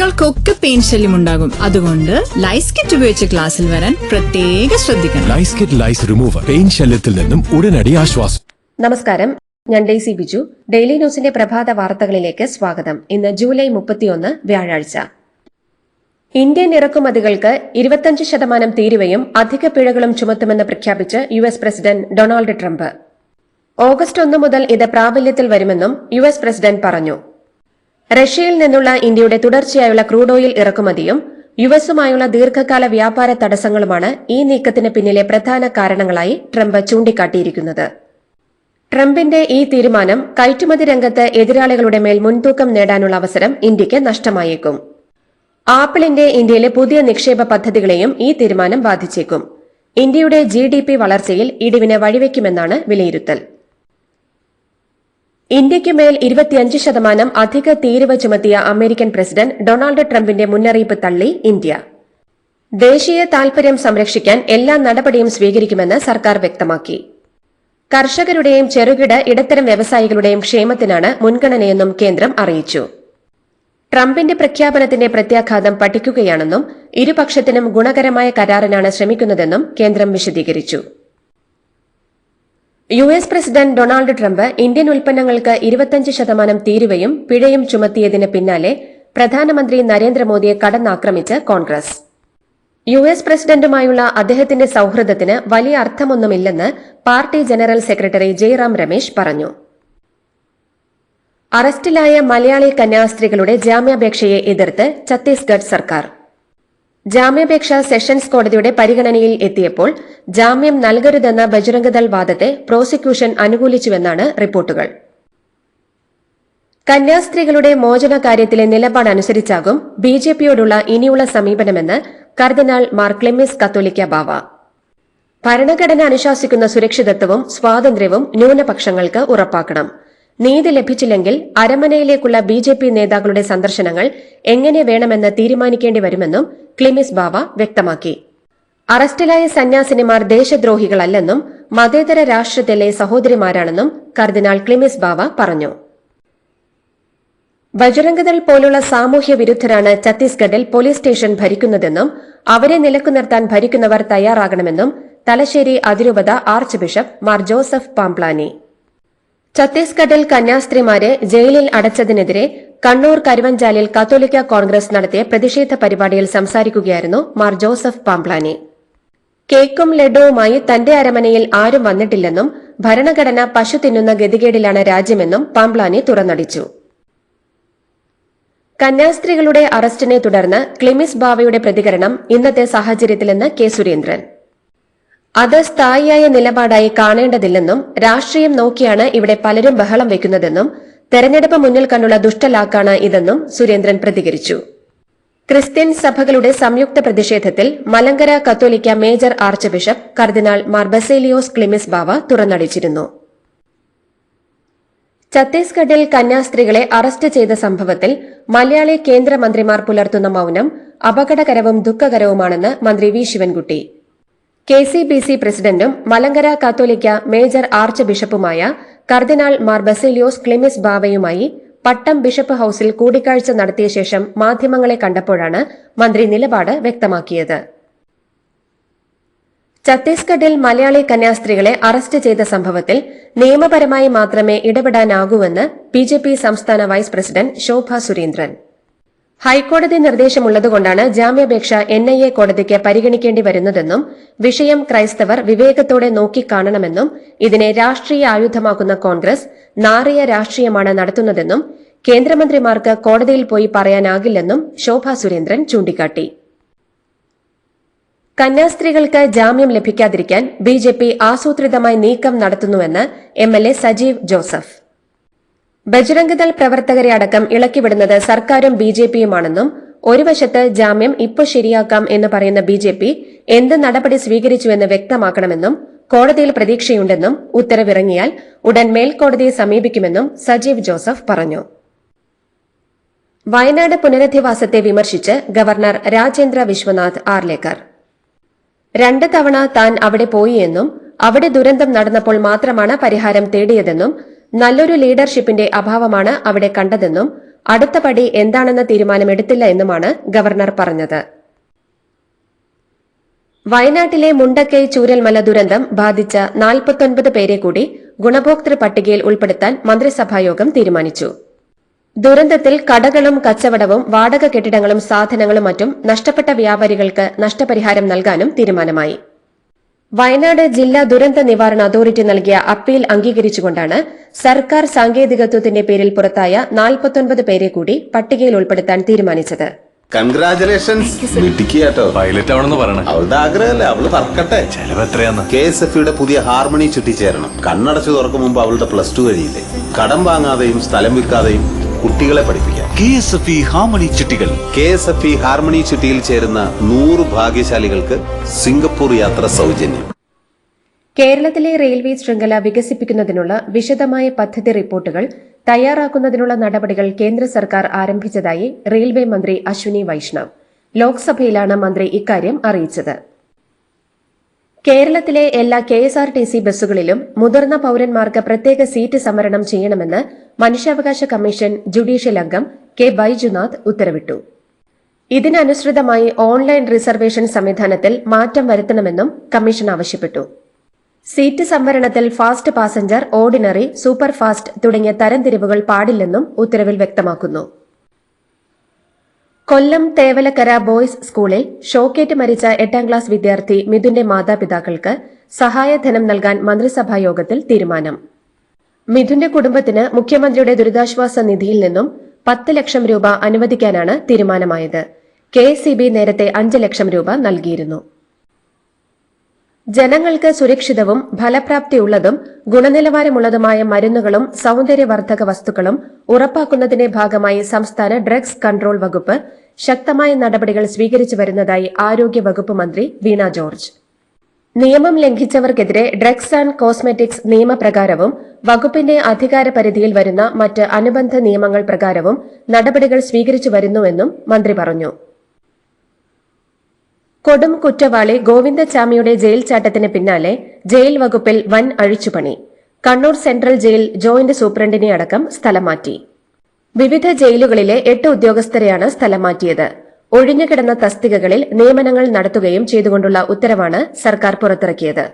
കുട്ടികൾക്കൊക്കെ പെയിൻ ശല്യം ഉണ്ടാകും. അതുകൊണ്ട് ലൈസ് കിറ്റ് ഉപയോഗിച്ച് ക്ലാസ്സിൽ വരാൻ പ്രത്യേക ശ്രദ്ധിക്കണം. Lice kit lice remover pain ശല്യത്തിൽ നിന്നും ഉടനടി ആശ്വാസം. നമസ്കാരം. ഞാൻ ഡെയ്സി ബിജു. ഡെയിലി ന്യൂസിന്റെ പ്രഭാത വാർത്തകളിലേക്ക് സ്വാഗതം. ഇന്ന് ജൂലൈ മുപ്പത്തിയൊന്ന് വ്യാഴാഴ്ച. ഇന്ത്യൻ ഇറക്കുമതികൾക്ക് ഇരുപത്തഞ്ച് ശതമാനം തീരുവയും അധിക പിഴകളും ചുമത്തുമെന്ന് പ്രഖ്യാപിച്ച് U S president Donald Trump. August ഒന്ന് മുതൽ ഇത് പ്രാബല്യത്തിൽ വരുമെന്നും യു എസ് പ്രസിഡന്റ് പറഞ്ഞു. റഷ്യയിൽ നിന്നുള്ള ഇന്ത്യയുടെ തുടർച്ചയായുള്ള ക്രൂഡ് ഓയിൽ ഇറക്കുമതിയും യു എസുമായുള്ള ദീർഘകാല വ്യാപാര തടസ്സങ്ങളുമാണ് ഈ നീക്കത്തിന് പിന്നിലെ പ്രധാന കാരണങ്ങളായി ട്രംപ് ചൂണ്ടിക്കാട്ടിയിരിക്കുന്നത്. ട്രംപിന്റെ ഈ തീരുമാനം കയറ്റുമതി രംഗത്ത് എതിരാളികളുടെ മേൽ മുൻതൂക്കം നേടാനുള്ള അവസരം ഇന്ത്യയ്ക്ക് നഷ്ടമായേക്കും. ആപ്പിളിന്റെ ഇന്ത്യയിലെ പുതിയ നിക്ഷേപ പദ്ധതികളെയും ഈ തീരുമാനം ബാധിച്ചേക്കും. ഇന്ത്യയുടെ ജി വളർച്ചയിൽ ഇടിവിന് വഴിവെക്കുമെന്നാണ് വിലയിരുത്തൽ. ഇന്ത്യയ്ക്ക് മേൽ ഇരുപത്തിയഞ്ച് ശതമാനം അധിക തീരുവ ചുമത്തിയ അമേരിക്കൻ പ്രസിഡന്റ് ഡൊണാൾഡ് ട്രംപിന്റെ മുന്നറിയിപ്പ് തള്ളി ഇന്ത്യ. ദേശീയ താൽപര്യം സംരക്ഷിക്കാൻ എല്ലാ നടപടിയും സ്വീകരിക്കുമെന്ന് സർക്കാർ വ്യക്തമാക്കി. കർഷകരുടെയും ചെറുകിട ഇടത്തരം വ്യവസായികളുടെയും ക്ഷേമത്തിനാണ് മുൻഗണനയെന്നും കേന്ദ്രം അറിയിച്ചു. ട്രംപിന്റെ പ്രഖ്യാപനത്തിന്റെ പ്രത്യാഘാതം പഠിക്കുകയാണെന്നും ഇരുപക്ഷത്തിനും ഗുണകരമായ കരാറിനാണ് ശ്രമിക്കുന്നതെന്നും കേന്ദ്രം വിശദീകരിച്ചു. U S president Donald Trump Indian ഉൽപ്പന്നങ്ങൾക്ക് ഇരുപത്തഞ്ച് ശതമാനം തീരുവയും പിഴയും ചുമത്തിയതിന് പിന്നാലെ പ്രധാനമന്ത്രി നരേന്ദ്രമോദിയെ കടന്നാക്രമിച്ച് കോൺഗ്രസ്. യു എസ് പ്രസിഡന്റുമായുള്ള അദ്ദേഹത്തിന്റെ സൌഹൃദത്തിന് വലിയ അർത്ഥമൊന്നുമില്ലെന്ന് party general secretary Jairam Ramesh പറഞ്ഞു. അറസ്റ്റിലായ മലയാളി കന്യാസ്ത്രീകളുടെ ജാമ്യാപേക്ഷയെ എതിർത്ത് ഛത്തീസ്ഗഡ് സർക്കാർ. ജാമ്യാപേക്ഷ സെഷൻസ് കോടതിയുടെ പരിഗണനയിൽ എത്തിയപ്പോൾ ജാമ്യം നൽകരുതെന്ന ബജരംഗദൾ വാദത്തെ പ്രോസിക്യൂഷൻ അനുകൂലിച്ചുവെന്നാണ് റിപ്പോർട്ടുകൾ. കന്യാസ്ത്രീകളുടെ മോചന കാര്യത്തിലെ നിലപാടനുസരിച്ചാകും ബി ജെ പിയോടുള്ള ഇനിയുള്ള സമീപനമെന്ന് കർദിനാൾ മാർ ക്ലെമിസ് കത്തോലിക്ക ബാവ. ഭരണഘടന അനുശാസിക്കുന്ന സുരക്ഷിതത്വവും സ്വാതന്ത്ര്യവും ന്യൂനപക്ഷങ്ങൾക്ക് ഉറപ്പാക്കണം. നീതി ലഭിച്ചില്ലെങ്കിൽ അരമനയിലേക്കുള്ള ബി ജെ പി നേതാക്കളുടെ സന്ദർശനങ്ങൾ എങ്ങനെ വേണമെന്ന് തീരുമാനിക്കേണ്ടി വരുമെന്നും ക്ലിമിസ് ബാവ വ്യക്തമാക്കി. അറസ്റ്റിലായ സന്യാസിനിമാർ ദേശദ്രോഹികളല്ലെന്നും മതേതര രാഷ്ട്രത്തിലെ സഹോദരിമാരാണെന്നും കർദിനാൾ ക്ലിമിസ് ബാവ പറഞ്ഞു. ബജരംഗദൾ പോലുള്ള സാമൂഹ്യ വിരുദ്ധരാണ് ഛത്തീസ്ഗഡിൽ പോലീസ് സ്റ്റേഷൻ ഭരിക്കുന്നതെന്നും അവരെ നിലക്കുനിർത്താൻ ഭരിക്കുന്നവർ തയ്യാറാകണമെന്നും തലശ്ശേരി അതിരൂപത archbishop Mar Joseph Pamplany. ഛത്തീസ്ഗഡിൽ കന്യാസ്ത്രീമാരെ ജയിലിൽ അടച്ചതിനെതിരെ കണ്ണൂർ കരുവഞ്ചാലിൽ കത്തോലിക്ക കോൺഗ്രസ് നടത്തിയ പ്രതിഷേധ പരിപാടിയിൽ സംസാരിക്കുകയായിരുന്നു മാർ ജോസഫ് പാംപ്ലാനി. കേക്കും ലഡുവുമായി തന്റെ അരമനയിൽ ആരും വന്നിട്ടില്ലെന്നും ഭരണഘടന പശു തിന്നുന്ന ഗതികേടിലാണ് രാജ്യമെന്നും പാംപ്ലാനി തുറന്നടിച്ചു. കന്യാസ്ത്രീകളുടെ അറസ്റ്റിനെ തുടർന്ന് ക്ലിമിസ് ബാവയുടെ പ്രതികരണം ഇന്നത്തെ സാഹചര്യത്തിലെന്ന് കെ സുരേന്ദ്രൻ. അത് സ്ഥായിയായ നിലപാടായി കാണേണ്ടതില്ലെന്നും രാഷ്ട്രീയം നോക്കിയാണ് ഇവിടെ പലരും ബഹളം വെക്കുന്നതെന്നും തെരഞ്ഞെടുപ്പ് മുന്നിൽ കണ്ടുള്ള ദുഷ്ടലാക്കാണ് ഇതെന്നും സുരേന്ദ്രൻ പ്രതികരിച്ചു. ക്രിസ്ത്യൻ സഭകളുടെ സംയുക്ത പ്രതിഷേധത്തിൽ മലങ്കര കത്തോലിക്ക മേജർ ആർച്ച് ബിഷപ്പ് കർദിനാൾ മാർ ബസേലിയോസ് ക്ലിമിസ് ബാവ തുറന്നടിച്ചിരുന്നു. ഛത്തീസ്ഗഡിൽ കന്യാസ്ത്രീകളെ അറസ്റ്റ് ചെയ്ത സംഭവത്തിൽ മലയാളി കേന്ദ്രമന്ത്രിമാർ പുലർത്തുന്ന മൌനം അപകടകരവും ദുഃഖകരവുമാണെന്ന് മന്ത്രി V. Sivankutty. K C B C പ്രസിഡന്റും മലങ്കര കാത്തോലിക്ക മേജർ ആർച്ച് ബിഷപ്പുമായ കർദിനാൾ മാർ ബസേലിയോസ് ക്ലിമിസ് ബാവയുമായി പട്ടം ബിഷപ്പ് ഹൌസിൽ കൂടിക്കാഴ്ച നടത്തിയ ശേഷം മാധ്യമങ്ങളെ കണ്ടപ്പോഴാണ് മന്ത്രി നിലപാട് വ്യക്തമാക്കിയത്. ഛത്തീസ്ഗഡിൽ മലയാളി കന്യാസ്ത്രീകളെ അറസ്റ്റ് ചെയ്ത സംഭവത്തിൽ നിയമപരമായി മാത്രമേ ഇടപെടാനാകൂവെന്ന് ബി ജെ പി സംസ്ഥാന വൈസ് പ്രസിഡന്റ് ശോഭ സുരേന്ദ്രൻ. ഹൈക്കോടതി നിർദ്ദേശമുള്ളതുകൊണ്ടാണ് ജാമ്യാപേക്ഷ എൻ ഐ എ കോടതിക്ക് പരിഗണിക്കേണ്ടി വരുന്നതെന്നും വിഷയം ക്രൈസ്തവർ വിവേകത്തോടെ നോക്കിക്കാണണമെന്നും ഇതിനെ രാഷ്ട്രീയ ആയുധമാക്കുന്ന കോൺഗ്രസ് നാറിയ രാഷ്ട്രീയമാണ് നടത്തുന്നതെന്നും കേന്ദ്രമന്ത്രിമാർക്ക് കോടതിയിൽ പോയി പറയാനാകില്ലെന്നും ശോഭ സുരേന്ദ്രൻ ചൂണ്ടിക്കാട്ടി. കന്യാസ്ത്രീകൾക്ക് ജാമ്യം ലഭിക്കാതിരിക്കാൻ ബിജെപി ആസൂത്രിതമായി നീക്കം നടത്തുന്നുവെന്ന് M L A Sajeev Joseph. Bajrang Dal പ്രവർത്തകരെ അടക്കം ഇളക്കിവിടുന്നത് സർക്കാരും ബി ജെ പിയുമാണെന്നും ഒരു വശത്ത് ജാമ്യം ഇപ്പോൾ ശരിയാക്കാം എന്ന് പറയുന്ന ബി ജെ പി എന്ത് നടപടി സ്വീകരിച്ചുവെന്ന് വ്യക്തമാക്കണമെന്നും കോടതിയിൽ പ്രതീക്ഷയുണ്ടെന്നും ഉത്തരവിറങ്ങിയാൽ ഉടൻ മേൽക്കോടതിയെ സമീപിക്കുമെന്നും സജീവ് ജോസഫ് പറഞ്ഞു. വയനാട് പുനരധിവാസത്തെ വിമർശിച്ച് ഗവർണർ രാജേന്ദ്ര വിശ്വനാഥ് ആർലേക്കർ. രണ്ട് തവണ താൻ അവിടെ പോയി എന്നും അവിടെ ദുരന്തം നടന്നപ്പോൾ മാത്രമാണ് പരിഹാരം തേടിയതെന്നും നല്ലൊരു ലീഡർഷിപ്പിന്റെ അഭാവമാണ് അവിടെ കണ്ടതെന്നും അടുത്ത പടി എന്താണെന്ന തീരുമാനമെടുത്തില്ല എന്നുമാണ് ഗവർണർ പറഞ്ഞത്. വയനാട്ടിലെ മുണ്ടക്കൈ ചൂരൽമല ദുരന്തം ബാധിച്ച നാൽപ്പത്തൊൻപത് പേരെ കൂടി ഗുണഭോക്തൃ പട്ടികയിൽ ഉൾപ്പെടുത്താൻ മന്ത്രിസഭായോഗം തീരുമാനിച്ചു. ദുരന്തത്തിൽ കടകളും കച്ചവടവും വാടക കെട്ടിടങ്ങളും സാധനങ്ങളും മറ്റും നഷ്ടപ്പെട്ട വ്യാപാരികൾക്ക് നഷ്ടപരിഹാരം നൽകാനും തീരുമാനമായി. വയനാട് ജില്ലാ ദുരന്ത നിവാരണ അതോറിറ്റി നൽകിയ അപ്പീൽ അംഗീകരിച്ചുകൊണ്ടാണ് സർക്കാർ സാങ്കേതികത്വത്തിന്റെ പേരിൽ പുറത്തായ നാൽപ്പത്തൊൻപത് പേരെ കൂടി പട്ടികയിൽ ഉൾപ്പെടുത്താൻ തീരുമാനിച്ചത്. കൺഗ്രാചുലേഷൻസ് മിടുക്കിയാട്ടോ. പൈലറ്റ് ആവണമെന്ന് പറയണേ. അവളുടെ ആഗ്രഹമല്ലേ? അവൾ പറക്കട്ടെ. ചെലവ് എത്രയാന്ന് കെ എസ് എഫ് യുടെ പുതിയ ഹാർമണി ചുറ്റിച്ചേരണം. കണ്ണടച്ചു തുറക്കും മുമ്പ് അവളുടെ പ്ലസ് ടു കഴിയില്ലേ? കടം വാങ്ങാതെയും സ്ഥലം വിൽക്കാതെയും കുട്ടികളെ പഠിപ്പിക്കാം. K S F E harmony ചിട്ടികൾ. K S F E harmony ചിട്ടിയിൽ ചേരുന്ന നൂറ് ഭാഗ്യശാലികൾക്ക് സിംഗപ്പൂർ യാത്ര സൗജന്യം. കേരളത്തിലെ റെയിൽവേ ശൃംഖല വികസിപ്പിക്കുന്നതിനുള്ള വിശദമായ പദ്ധതി റിപ്പോർട്ടുകൾ തയ്യാറാക്കുന്നതിനുള്ള നടപടികൾ കേന്ദ്ര സർക്കാർ ആരംഭിച്ചതായി റെയിൽവേ മന്ത്രി അശ്വിനി വൈഷ്ണവ്. ലോക്സഭയിലാണ് മന്ത്രി ഇക്കാര്യം അറിയിച്ചത്. കേരളത്തിലെ എല്ലാ K S R T C ബസ്സുകളിലും മുതിർന്ന പൌരന്മാർക്ക് പ്രത്യേക സീറ്റ് സംവരണം ചെയ്യണമെന്ന് മനുഷ്യാവകാശ കമ്മീഷൻ ജുഡീഷ്യൽ അംഗം കെ ബൈജുനാഥ് ഉത്തരവിട്ടു. ഇതിനനുസൃതമായി ഓൺലൈൻ റിസർവേഷൻ സംവിധാനത്തിൽ മാറ്റം വരുത്തണമെന്നും കമ്മീഷൻ ആവശ്യപ്പെട്ടു. Seat സംവരണത്തിൽ fast passenger ordinary super fast തുടങ്ങിയ തരംതിരിവുകൾ പാടില്ലെന്നും ഉത്തരവിൽ വ്യക്തമാക്കുന്നു. കൊല്ലം തേവലക്കര ബോയ്സ് സ്കൂളിൽ ഷോക്കേറ്റ് മരിച്ച എട്ടാം ക്ലാസ് വിദ്യാർത്ഥി മിഥുന്റെ മാതാപിതാക്കൾക്ക് സഹായധനം നൽകാൻ മന്ത്രിസഭാ യോഗത്തിൽ തീരുമാനം. മിഥുന്റെ കുടുംബത്തിന് മുഖ്യമന്ത്രിയുടെ ദുരിതാശ്വാസ നിധിയിൽ നിന്നും പത്ത് ലക്ഷം രൂപ അനുവദിക്കാനാണ് തീരുമാനമായത്. കെ നേരത്തെ അഞ്ച് ലക്ഷം രൂപ നൽകിയിരുന്നു. ജനങ്ങൾക്ക് സുരക്ഷിതവും ഫലപ്രാപ്തിയുള്ളതും ഗുണനിലവാരമുള്ളതുമായ മരുന്നുകളും സൌന്ദര്യവർദ്ധക വസ്തുക്കളും ഉറപ്പാക്കുന്നതിന്റെ ഭാഗമായി സംസ്ഥാന ഡ്രഗ്സ് കൺട്രോൾ വകുപ്പ് ശക്തമായ നടപടികൾ സ്വീകരിച്ചു വരുന്നതായി ആരോഗ്യ വകുപ്പ് മന്ത്രി വീണ ജോർജ്. നിയമം ലംഘിച്ചവർക്കെതിരെ ഡ്രഗ്സ് ആൻഡ് കോസ്മെറ്റിക്സ് നിയമപ്രകാരവും വകുപ്പിന്റെ അധികാര പരിധിയിൽ വരുന്ന മറ്റ് അനുബന്ധ നിയമങ്ങൾ പ്രകാരവും നടപടികൾ സ്വീകരിച്ചു വരുന്നുവെന്നും മന്ത്രി പറഞ്ഞു. കൊടും കുറ്റവാളി ഗോവിന്ദചാമിയുടെ ജയിൽ ചാട്ടത്തിന് പിന്നാലെ ജയിൽ വകുപ്പിൽ വൻ അഴിച്ചുപണി. കണ്ണൂർ സെൻട്രൽ ജയിൽ ജോയിന്റ് സൂപ്രണ്ടിനെ അടക്കം സ്ഥലം മാറ്റി വിവിധ ജയിലുകളിലെ എട്ട് ഉദ്യോഗസ്ഥരെയാണ് സ്ഥലം മാറ്റിയത് ഒഴിഞ്ഞുകിടന്ന തസ്തികകളിൽ നിയമനങ്ങൾ നടത്തുകയും ചെയ്തുകൊണ്ടുള്ള ഉത്തരവാണ് സർക്കാർ പുറത്തിറക്കിയത്.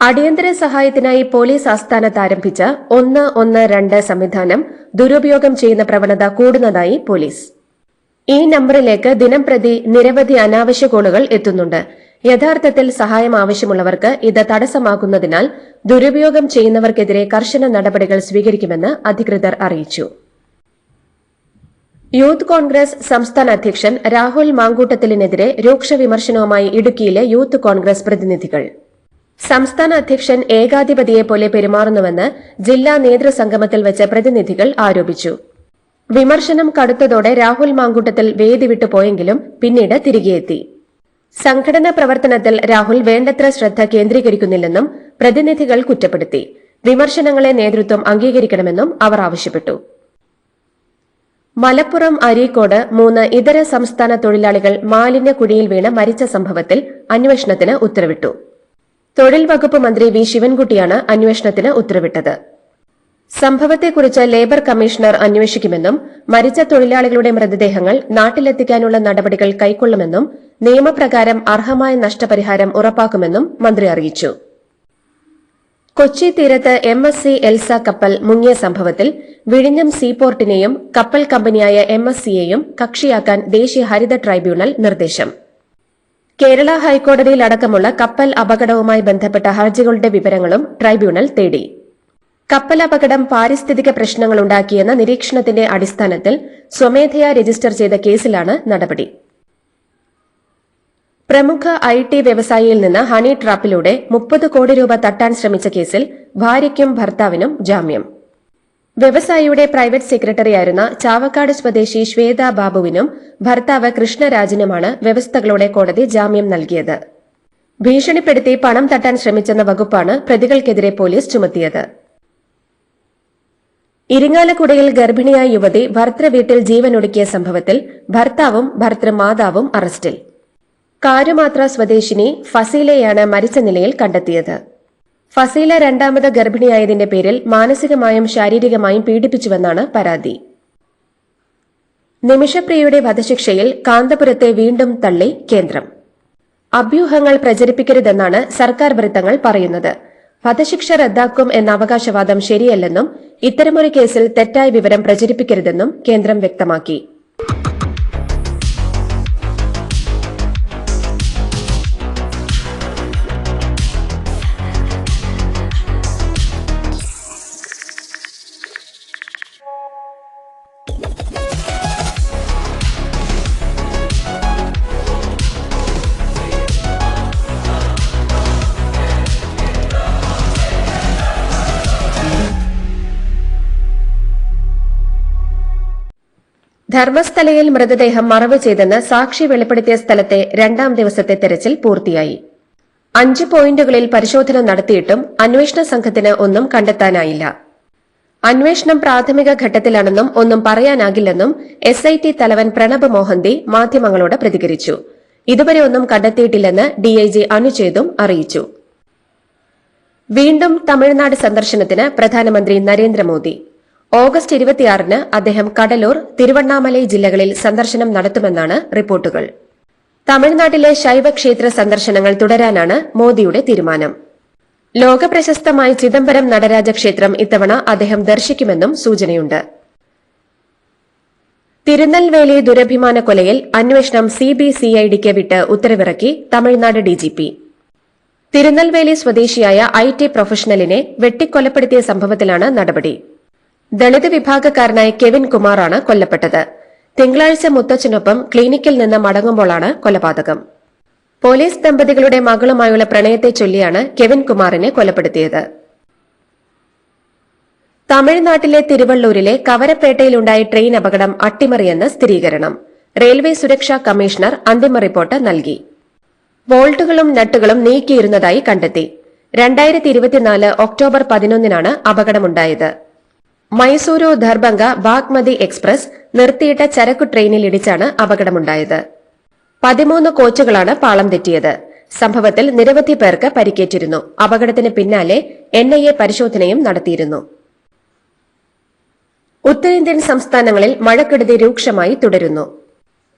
അടിയന്തര സഹായത്തിനായി പോലീസ് ആസ്ഥാനത്ത് ആരംഭിച്ച ഒന്ന് ഒന്ന് രണ്ട് സംവിധാനം ദുരുപയോഗം ചെയ്യുന്ന പ്രവണത കൂടുന്നതായി പോലീസ്. ഈ നമ്പറിലേക്ക് ദിനംപ്രതി നിരവധി അനാവശ്യ കോളുകൾ എത്തുന്നുണ്ട്. യഥാർത്ഥത്തിൽ സഹായം ആവശ്യമുള്ളവർക്ക് ഇത് തടസ്സമാകുന്നതിനാൽ ദുരുപയോഗം ചെയ്യുന്നവർക്കെതിരെ കർശന നടപടികൾ സ്വീകരിക്കുമെന്ന് അധികൃതർ അറിയിച്ചു. യൂത്ത് കോൺഗ്രസ് സംസ്ഥാന അധ്യക്ഷൻ രാഹുൽ മാങ്കൂട്ടത്തിലിനെതിരെ രൂക്ഷ വിമർശനവുമായി ഇടുക്കിയിലെ യൂത്ത് കോൺഗ്രസ് പ്രതിനിധികൾ. സംസ്ഥാന അധ്യക്ഷൻ ഏകാധിപതിയെ പോലെ പെരുമാറുന്നുവെന്ന് ജില്ലാ നേതൃസംഗമത്തിൽ വെച്ച് പ്രതിനിധികൾ ആരോപിച്ചു. വിമർശനം കടുത്തതോടെ രാഹുൽ മാങ്കൂട്ടത്തിൽ വേദി വിട്ടുപോയെങ്കിലും പിന്നീട് തിരികെയെത്തി. സംഘടനാ പ്രവർത്തനത്തിൽ രാഹുൽ വേണ്ടത്ര ശ്രദ്ധ കേന്ദ്രീകരിക്കുന്നില്ലെന്നും പ്രതിനിധികൾ കുറ്റപ്പെടുത്തി. വിമർശനങ്ങളെ നേതൃത്വം അംഗീകരിക്കണമെന്നും അവർ ആവശ്യപ്പെട്ടു. മലപ്പുറം അരീക്കോട് മൂന്ന് ഇതര സംസ്ഥാന തൊഴിലാളികൾ മാലിന്യ കുഴിയിൽ വീണ് മരിച്ച സംഭവത്തിൽ അന്വേഷണത്തിന് ഉത്തരവിട്ടു. തൊഴിൽ വകുപ്പ് മന്ത്രി വി. ശിവൻകുട്ടിയാണ് അന്വേഷണത്തിന് ഉത്തരവിട്ടത്. സംഭവത്തെക്കുറിച്ച് ലേബർ കമ്മീഷണർ അന്വേഷിക്കുമെന്നും മരിച്ച തൊഴിലാളികളുടെ മൃതദേഹങ്ങൾ നാട്ടിലെത്തിക്കാനുള്ള നടപടികൾ കൈക്കൊള്ളുമെന്നും നിയമപ്രകാരം അർഹമായ നഷ്ടപരിഹാരം ഉറപ്പാക്കുമെന്നും മന്ത്രി അറിയിച്ചു. കൊച്ചി തീരത്ത് എം എസ് സി എൽസ കപ്പൽ മുങ്ങിയ സംഭവത്തിൽ വിഴിഞ്ഞം സീപോർട്ടിനെയും കപ്പൽ കമ്പനിയായ എം എസ് സിയെയും കക്ഷിയാക്കാൻ ദേശീയ ഹരിത ട്രൈബ്യൂണൽ നിർദ്ദേശം. കേരള ഹൈക്കോടതിയിലടക്കമുള്ള കപ്പൽ അപകടവുമായി ബന്ധപ്പെട്ട ഹർജികളുടെ വിവരങ്ങളും ട്രൈബ്യൂണൽ തേടി. കപ്പൽ അപകടം പാരിസ്ഥിതിക പ്രശ്നങ്ങളുണ്ടാക്കിയെന്ന നിരീക്ഷണത്തിന്റെ അടിസ്ഥാനത്തിൽ സ്വമേധയാ രജിസ്റ്റർ ചെയ്ത കേസിലാണ് നടപടി. പ്രമുഖ ഐ ടി വ്യവസായിയിൽ നിന്ന് ഹണി ട്രാപ്പിലൂടെ മുപ്പത് കോടി രൂപ തട്ടാൻ ശ്രമിച്ച കേസിൽ ഭാര്യയ്ക്കും ഭർത്താവിനും ജാമ്യം. വ്യവസായിയുടെ പ്രൈവറ്റ് സെക്രട്ടറിയായിരുന്ന ചാവക്കാട് സ്വദേശി ശ്വേത ബാബുവിനും ഭർത്താവ് കൃഷ്ണരാജിനുമാണ് വ്യവസ്ഥകളോടെ കോടതി ജാമ്യം നൽകിയത്. ഭീഷണിപ്പെടുത്തി പണം തട്ടാൻ ശ്രമിച്ചെന്ന വകുപ്പാണ് പ്രതികൾക്കെതിരെ പോലീസ് ചുമത്തിയത്. ഇരിങ്ങാലക്കുടയിൽ ഗർഭിണിയായ യുവതി ഭർത്തൃവീട്ടിൽ ജീവനൊടുക്കിയ സംഭവത്തിൽ ഭർത്താവും ഭർത്തൃമാതാവും അറസ്റ്റിൽ. കാരുമാത്ര സ്വദേശിനി ഫസീലയാണ് മരിച്ച നിലയിൽ കണ്ടെത്തിയത്. ഫസീല രണ്ടാമത് ഗർഭിണിയായതിന്റെ പേരിൽ മാനസികമായും ശാരീരികമായും പീഡിപ്പിച്ചുവെന്നാണ് പരാതി. നിമിഷപ്രിയയുടെ വധശിക്ഷയിൽ കാന്തപുരത്തെ വീണ്ടും തള്ളി കേന്ദ്രം. അഭ്യൂഹങ്ങൾ പ്രചരിപ്പിക്കരുതെന്നാണ് സർക്കാർ വൃത്തങ്ങൾ പറയുന്നത്. വധശിക്ഷ റദ്ദാക്കും എന്ന അവകാശവാദം ശരിയല്ലെന്നും ഇത്തരമൊരു കേസിൽ തെറ്റായ വിവരം പ്രചരിപ്പിക്കരുതെന്നും കേന്ദ്രം വ്യക്തമാക്കി. ധർമ്മസ്ഥലയിൽ മൃതദേഹം മറവ് ചെയ്തെന്ന് സാക്ഷി വെളിപ്പെടുത്തിയ സ്ഥലത്തെ രണ്ടാം ദിവസത്തെ തെരച്ചിൽ പൂർത്തിയായി. അഞ്ച് പോയിന്റുകളിൽ പരിശോധന നടത്തിയിട്ടും അന്വേഷണ സംഘത്തിന് ഒന്നും കണ്ടെത്താനായില്ല. അന്വേഷണം പ്രാഥമിക ഘട്ടത്തിലാണെന്നും ഒന്നും പറയാനാകില്ലെന്നും എസ് ഐ ടി തലവൻ പ്രണബ് മോഹന്തി മാധ്യമങ്ങളോട് പ്രതികരിച്ചു. ഇതുവരെ ഒന്നും കണ്ടെത്തിയിട്ടില്ലെന്ന് ഡിഐജി അനുചേതും അറിയിച്ചു. വീണ്ടും തമിഴ്നാട് സന്ദർശനത്തിന് പ്രധാനമന്ത്രി നരേന്ദ്രമോദി. ഓഗസ്റ്റ് ഇരുപത്തിയാറിന് അദ്ദേഹം കടലൂർ തിരുവണ്ണാമലൈ ജില്ലകളിൽ സന്ദർശനം നടത്തുമെന്നാണ് റിപ്പോർട്ടുകൾ. തമിഴ്നാട്ടിലെ ശൈവക്ഷേത്ര സന്ദർശനങ്ങൾ തുടരാനാണ് മോദിയുടെ തീരുമാനം. ലോകപ്രശസ്തമായ ചിദംബരം നടരാജ ക്ഷേത്രം ഇത്തവണ അദ്ദേഹം ദർശിക്കുമെന്നും സൂചനയുണ്ട്. തിരുനെൽവേലി ദുരഭിമാന കൊലയിൽ അന്വേഷണം സിബിസിഐഡിക്ക് വിട്ട് ഉത്തരവിറക്കി തമിഴ്നാട് ഡിജിപി തിരുനെൽവേലി സ്വദേശിയായ ഐ ടി പ്രൊഫഷണലിനെ വെട്ടിക്കൊലപ്പെടുത്തിയ സംഭവത്തിലാണ് നടപടി. ദളിത് വിഭാഗക്കാരനായ കെവിൻ കുമാറാണ് കൊല്ലപ്പെട്ടത്. തിങ്കളാഴ്ച മുത്തച്ഛനൊപ്പം ക്ലിനിക്കിൽ നിന്ന് മടങ്ങുമ്പോഴാണ് കൊലപാതകം. പോലീസ് ദമ്പതികളുടെ മകളുമായുള്ള പ്രണയത്തെ ചൊല്ലിയാണ് കെവിൻ കുമാറിനെ കൊലപ്പെടുത്തിയത്. തമിഴ്നാട്ടിലെ തിരുവള്ളൂരിലെ കവരപ്പേട്ടയിലുണ്ടായ ട്രെയിൻ അപകടം അട്ടിമറിയെന്ന് സ്ഥിരീകരണം. റെയിൽവേ സുരക്ഷാ കമ്മീഷണർ അന്തിമ റിപ്പോർട്ട് നൽകി. വോൾട്ടുകളും നട്ടുകളും നീക്കിയിരുന്നതായി കണ്ടെത്തി. രണ്ടായിരത്തി ഇരുപത്തിനാല് ഒക്ടോബർ പതിനൊന്നിനാണ് അപകടമുണ്ടായത്. മൈസൂരു ദർഭംഗ ബാഗ്മതി എക്സ്പ്രസ് നിർത്തിയിട്ട ചരക്കു ട്രെയിനിൽ ഇടിച്ചാണ് അപകടമുണ്ടായത്. പതിമൂന്ന് കോച്ചുകളാണ് പാളം തെറ്റിയത്. സംഭവത്തിൽ നിരവധി പേർക്ക് പരിക്കേറ്റിരുന്നു. അപകടത്തിന് പിന്നാലെ എൻ ഐ എ പരിശോധനയും നടത്തിയിരുന്നു. ഉത്തരേന്ത്യൻ സംസ്ഥാനങ്ങളിൽ മഴക്കെടുതി രൂക്ഷമായി തുടരുന്നു.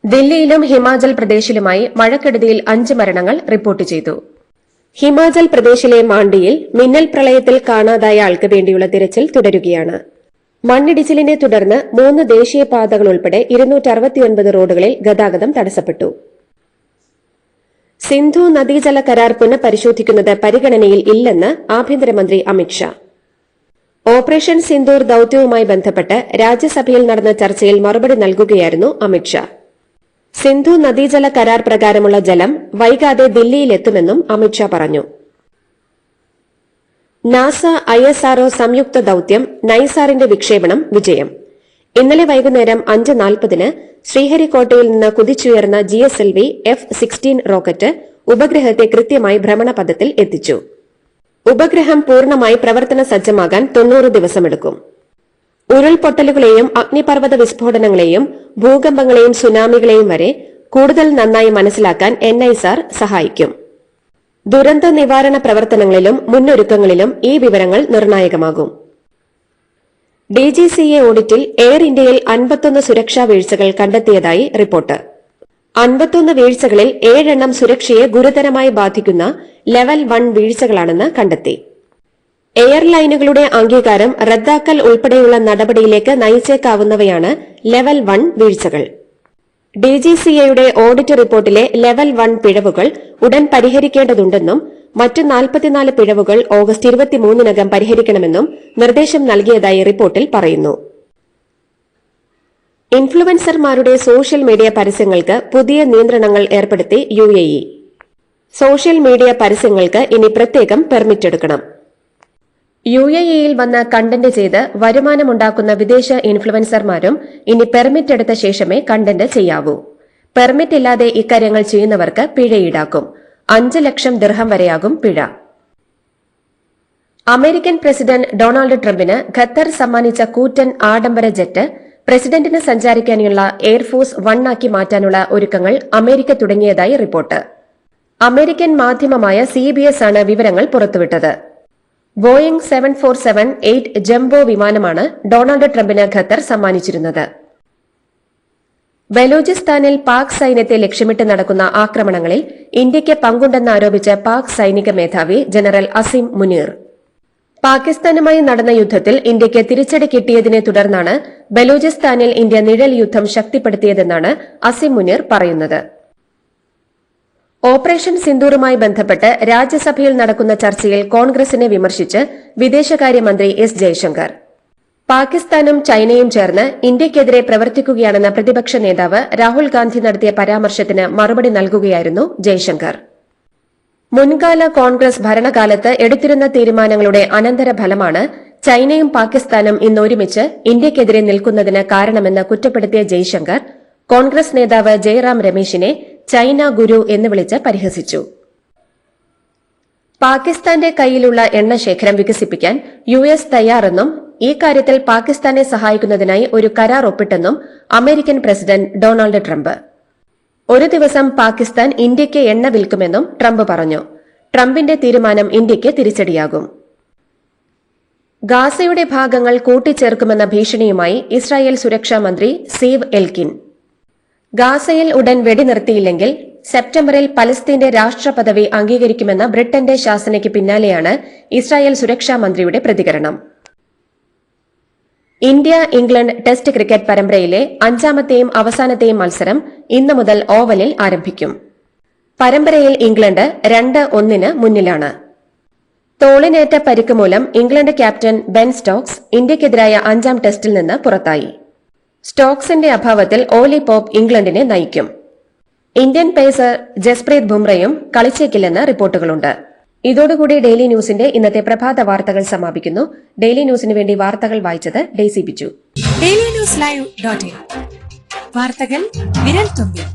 ദില്ലിയിലും ഹിമാചൽ പ്രദേശിലുമായി മഴക്കെടുതിയിൽ അഞ്ച് മരണങ്ങൾ റിപ്പോർട്ട് ചെയ്തു. ഹിമാചൽ പ്രദേശിലെ മാണ്ടിയിൽ മിന്നൽ പ്രളയത്തിൽ കാണാതായ ആൾക്ക് വേണ്ടിയുള്ള തിരച്ചിൽ തുടരുകയാണ്. മണ്ണിടിച്ചിലിനെ തുടർന്ന് മൂന്ന് ദേശീയപാതകൾ ഉൾപ്പെടെ ഇരുന്നൂറ്റി റോഡുകളിൽ ഗതാഗതം തടസ്സപ്പെട്ടു. സിന്ധു നദീജല കരാർ പുനഃപരിശോധിക്കുന്നത് പരിഗണനയിൽ ഇല്ലെന്ന് ആഭ്യന്തരമന്ത്രി അമിത്ഷാ ഓപ്പറേഷൻ സിന്ദൂർ ദൌത്യവുമായി ബന്ധപ്പെട്ട് രാജ്യസഭയിൽ നടന്ന ചർച്ചയിൽ മറുപടി നൽകുകയായിരുന്നു അമിത്ഷാ സിന്ധു നദീജല കരാർ പ്രകാരമുള്ള ജലം വൈകാതെ ദില്ലിയിലെത്തുമെന്നും അമിത്ഷാ പറഞ്ഞു. നാസ ഐ എസ് ആർഒ സംയുക്ത ദൌത്യം നൈസാറിന്റെ വിക്ഷേപണം വിജയം. ഇന്നലെ വൈകുന്നേരം അഞ്ച് നാൽപ്പതിന് ശ്രീഹരിക്കോട്ടയിൽ നിന്ന് കുതിച്ചുയർന്ന G S L V F sixteen rocket ഉപഗ്രഹത്തെ കൃത്യമായി ഭ്രമണപഥത്തിൽ എത്തിച്ചു. ഉപഗ്രഹം പൂർണമായി പ്രവർത്തന സജ്ജമാകാൻ തൊണ്ണൂറ് ദിവസമെടുക്കും. ഉരുൾപൊട്ടലുകളെയും അഗ്നിപർവത വിസ്ഫോടനങ്ങളെയും ഭൂകമ്പങ്ങളെയും സുനാമികളെയും വരെ കൂടുതൽ നന്നായി മനസ്സിലാക്കാൻ എൻഐസാർ സഹായിക്കും. ദുരന്ത നിവാരണ പ്രവർത്തനങ്ങളിലും മുന്നൊരുക്കങ്ങളിലും ഈ വിവരങ്ങൾ നിർണായകമാകും. ഡി ജി സി എ ഓഡിറ്റിൽ എയർ ഇന്ത്യയിൽ അൻപത്തൊന്ന് സുരക്ഷാ വീഴ്ചകൾ കണ്ടെത്തിയതായി റിപ്പോർട്ട്. അൻപത്തൊന്ന് വീഴ്ചകളിൽ ഏഴെണ്ണം സുരക്ഷയെ ഗുരുതരമായി ബാധിക്കുന്ന ലെവൽ വൺ വീഴ്ചകളാണെന്ന് കണ്ടെത്തി. എയർലൈനുകളുടെ അംഗീകാരം റദ്ദാക്കൽ ഉൾപ്പെടെയുള്ള നടപടിയിലേക്ക് നയിച്ചേക്കാവുന്നവയാണ് ലെവൽ വൺ വീഴ്ചകൾ. ഡിജിസിഎയുടെ ഓഡിറ്റ് റിപ്പോർട്ടിലെ ലെവൽ വൺ പിഴവുകൾ ഉടൻ പരിഹരിക്കേണ്ടതുണ്ടെന്നും മറ്റ് നാൽപ്പത്തിനാല് പിഴവുകൾ ഓഗസ്റ്റ് ഇരുപത്തിമൂന്നിനകം പരിഹരിക്കണമെന്നും നിർദ്ദേശം നൽകിയതായി റിപ്പോർട്ടിൽ പറയുന്നു. ഇൻഫ്ലുവൻസർമാരുടെ സോഷ്യൽ മീഡിയ പരസ്യങ്ങൾക്ക് പുതിയ നിയന്ത്രണങ്ങൾ ഏർപ്പെടുത്തി യു സോഷ്യൽ മീഡിയ പരസ്യങ്ങൾക്ക് ഇനി പ്രത്യേകം പെർമിറ്റ് എടുക്കണം. യു എ ഇയിൽ വന്ന് കണ്ടന്റ് ചെയ്ത് വരുമാനമുണ്ടാക്കുന്ന വിദേശ ഇൻഫ്ലുവൻസർമാരും ഇനി പെർമിറ്റ് എടുത്ത ശേഷമേ കണ്ടന്റ് ചെയ്യാവൂ. പെർമിറ്റ് ഇല്ലാതെ ഇക്കാര്യങ്ങൾ ചെയ്യുന്നവർക്ക് പിഴ ഈടാക്കും. അഞ്ച് ലക്ഷം ദിർഹം വരെയാകും പിഴ. അമേരിക്കൻ പ്രസിഡന്റ് ഡൊണാൾഡ് ട്രംപിന് ഖത്തർ സമ്മാനിച്ച കൂറ്റൻ ആഡംബര ജെറ്റ് പ്രസിഡന്റിന് സഞ്ചാരിക്കാനുള്ള എയർഫോഴ്സ് വൺ ആക്കി മാറ്റാനുള്ള ഒരുക്കങ്ങൾ അമേരിക്ക തുടങ്ങിയതായി റിപ്പോർട്ട്. അമേരിക്കൻ മാധ്യമമായ സി ബി എസ് ആണ് വിവരങ്ങൾ പുറത്തുവിട്ടത്. Boeing seven four seven eight jumbo വിമാനമാണ് ഡൊണാൾഡ് ട്രംപിന് ഖത്തർ സമ്മാനിച്ചിരുന്നത്. ബലോചിസ്ഥാനിൽ പാക് സൈന്യത്തെ ലക്ഷ്യമിട്ട് നടക്കുന്ന ആക്രമണങ്ങളിൽ ഇന്ത്യയ്ക്ക് പങ്കുണ്ടെന്നാരോപിച്ച് പാക് സൈനിക മേധാവി ജനറൽ അസിം മുനീർ. പാകിസ്ഥാനുമായി നടന്ന യുദ്ധത്തിൽ ഇന്ത്യയ്ക്ക് തിരിച്ചടി കിട്ടിയതിനെ തുടർന്നാണ് ബലൂചിസ്ഥാനിൽ ഇന്ത്യ നിഴൽ യുദ്ധം ശക്തിപ്പെടുത്തിയതെന്നാണ് അസിം മുനീർ പറയുന്നത്. ഓപ്പറേഷൻ സിന്ദൂറുമായി ബന്ധപ്പെട്ട് രാജ്യസഭയിൽ നടക്കുന്ന ചർച്ചയിൽ കോൺഗ്രസിനെ വിമർശിച്ച് വിദേശകാര്യമന്ത്രി എസ് ജയശങ്കർ. പാകിസ്ഥാനും ചൈനയും ചേർന്ന് ഇന്ത്യക്കെതിരെ പ്രവർത്തിക്കുകയാണെന്ന പ്രതിപക്ഷ നേതാവ് രാഹുൽ ഗാന്ധി നടത്തിയ പരാമർശത്തിന് മറുപടി നൽകുകയായിരുന്നു ജയശങ്കർ. മുൻകാല കോൺഗ്രസ് ഭരണകാലത്ത് എടുത്തിരുന്ന തീരുമാനങ്ങളുടെ അനന്തരഫലമാണ് ചൈനയും പാകിസ്ഥാനും ഇന്ന് ഒരുമിച്ച് ഇന്ത്യയ്ക്കെതിരെ നിൽക്കുന്നതിന് കാരണമെന്ന് കുറ്റപ്പെടുത്തിയ ജയ്ശങ്കർ കോൺഗ്രസ് നേതാവ് ജയറാം രമേശിനെ ചൈന ഗുരു എന്ന് വിളിച്ച് പരിഹസിച്ചു. പാകിസ്ഥാന്റെ കയ്യിലുള്ള എണ്ണശേഖരം വികസിപ്പിക്കാൻ യു എസ് തയ്യാറെന്നും ഈ കാര്യത്തിൽ പാകിസ്ഥാനെ സഹായിക്കുന്നതിനായി ഒരു കരാർ ഒപ്പിട്ടെന്നും അമേരിക്കൻ പ്രസിഡന്റ് ഡൊണാൾഡ് ട്രംപ്. ഒരു ദിവസം പാകിസ്ഥാൻ ഇന്ത്യയ്ക്ക് എണ്ണ വിൽക്കുമെന്നും ട്രംപ് പറഞ്ഞു. ട്രംപിന്റെ തീരുമാനം ഇന്ത്യയ്ക്ക് തിരിച്ചടിയാകും. ഗാസയുടെ ഭാഗങ്ങൾ കൂട്ടിച്ചേർക്കുമെന്ന ഭീഷണിയുമായി ഇസ്രായേൽ സുരക്ഷാ മന്ത്രി സീവ് എൽകിൻ. ഗാസയിൽ ഉടൻ വെടിനിർത്തിയില്ലെങ്കിൽ സെപ്റ്റംബറിൽ പലസ്തീന്റെ രാഷ്ട്രപദവി അംഗീകരിക്കുമെന്ന ബ്രിട്ടന്റെ ശാസനയ്ക്ക് പിന്നാലെയാണ് ഇസ്രായേൽ സുരക്ഷാ മന്ത്രിയുടെ പ്രതികരണം. ഇന്ത്യ ഇംഗ്ലണ്ട് ടെസ്റ്റ് ക്രിക്കറ്റ് പരമ്പരയിലെ അഞ്ചാമത്തെയും അവസാനത്തെയും മത്സരം ഇന്നു മുതൽ ഓവലിൽ ആരംഭിക്കും. പരമ്പരയിൽ ഇംഗ്ലണ്ട് രണ്ട് ഒന്നിന് മുന്നിലാണ്. തോളിനേറ്റ പരിക്ക് മൂലം ഇംഗ്ലണ്ട് ക്യാപ്റ്റൻ ബെൻ സ്റ്റോക്സ് ഇന്ത്യക്കെതിരായ അഞ്ചാം ടെസ്റ്റിൽ നിന്ന് പുറത്തായി. സ്റ്റോക്സിന്റെ അഭാവത്തിൽ ഓലി പോപ്പ് ഇംഗ്ലണ്ടിനെ നയിക്കും. ഇന്ത്യൻ പേസർ ജസ്പ്രീത് ബുംറയും കളിച്ചേക്കില്ലെന്ന് റിപ്പോർട്ടുകളുണ്ട്. ഇതോടുകൂടി ഡെയിലി ന്യൂസിന്റെ ഇന്നത്തെ പ്രഭാത വാർത്തകൾ സമാപിക്കുന്നു. ഡെയിലി ന്യൂസിന് വേണ്ടി വാർത്തകൾ വായിച്ചത് Daisy Biju. Daily news live dot വാർത്തകൾ വിരൽ തുമ്പിൽ.